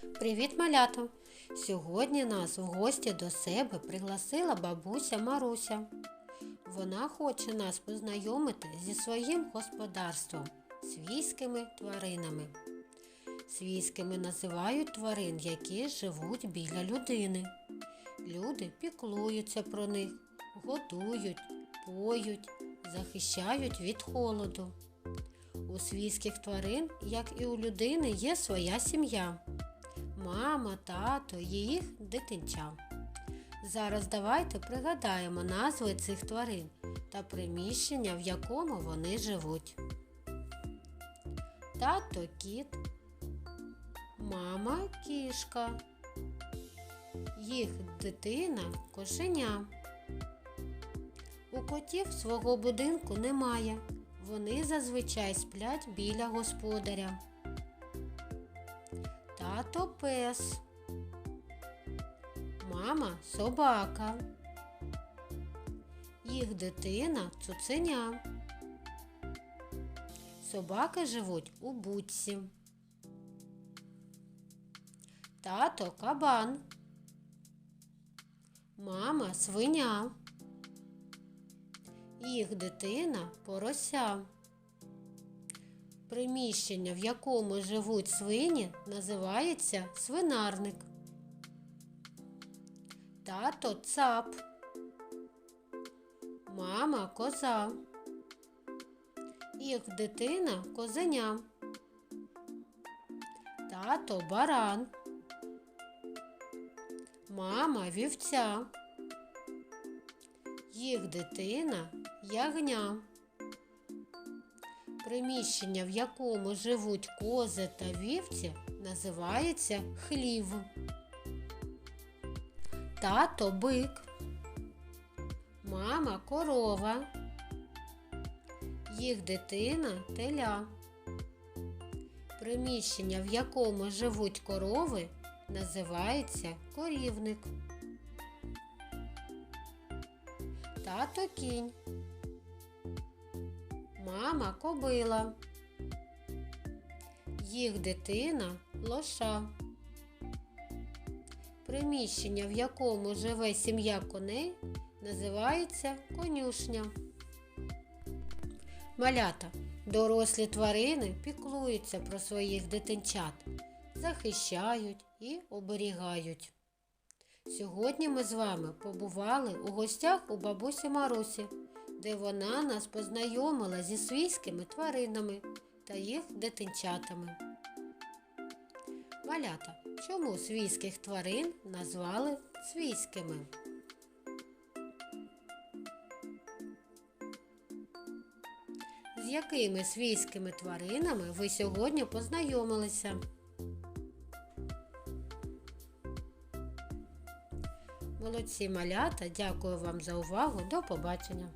Привіт, малята! Сьогодні нас в гості до себе пригласила бабуся Маруся. Вона хоче нас познайомити зі своїм господарством, свійськими тваринами. Свійськими називають тварин, які живуть біля людини. Люди піклуються про них, годують, поють, захищають від холоду. У свійських тварин, як і у людини, є своя сім'я. Мама, тато їх дитинча. Зараз давайте пригадаємо назви цих тварин та приміщення, в якому вони живуть. Тато кіт, мама кішка, їх дитина кошеня. У котів свого будинку немає. Вони зазвичай сплять біля господаря. Тато пес. Мама собака. Їх дитина цуценя. Собаки живуть у будці. Тато кабан. Мама свиня. Їх дитина порося. Приміщення, в якому живуть свині, називається свинарник. Тато цап. Мама коза. Їх дитина козеня. Тато баран. Мама вівця. Їх дитина ягня. Приміщення, в якому живуть кози та вівці, називається хлів. Тато бик. Мама корова. Їх дитина теля. Приміщення, в якому живуть корови, називається корівник. Тато кінь. Мама кобила. Їх дитина лоша. Приміщення, в якому живе сім'я коней, називається конюшня. Малята. Дорослі тварини піклуються про своїх дитинчат, захищають і оберігають. Сьогодні ми з вами побували у гостях у бабусі Марусі, де вона нас познайомила зі свійськими тваринами та їх дитинчатами. Малята, чому свійських тварин назвали свійськими? З якими свійськими тваринами ви сьогодні познайомилися? Молодці малята, дякую вам за увагу. До побачення!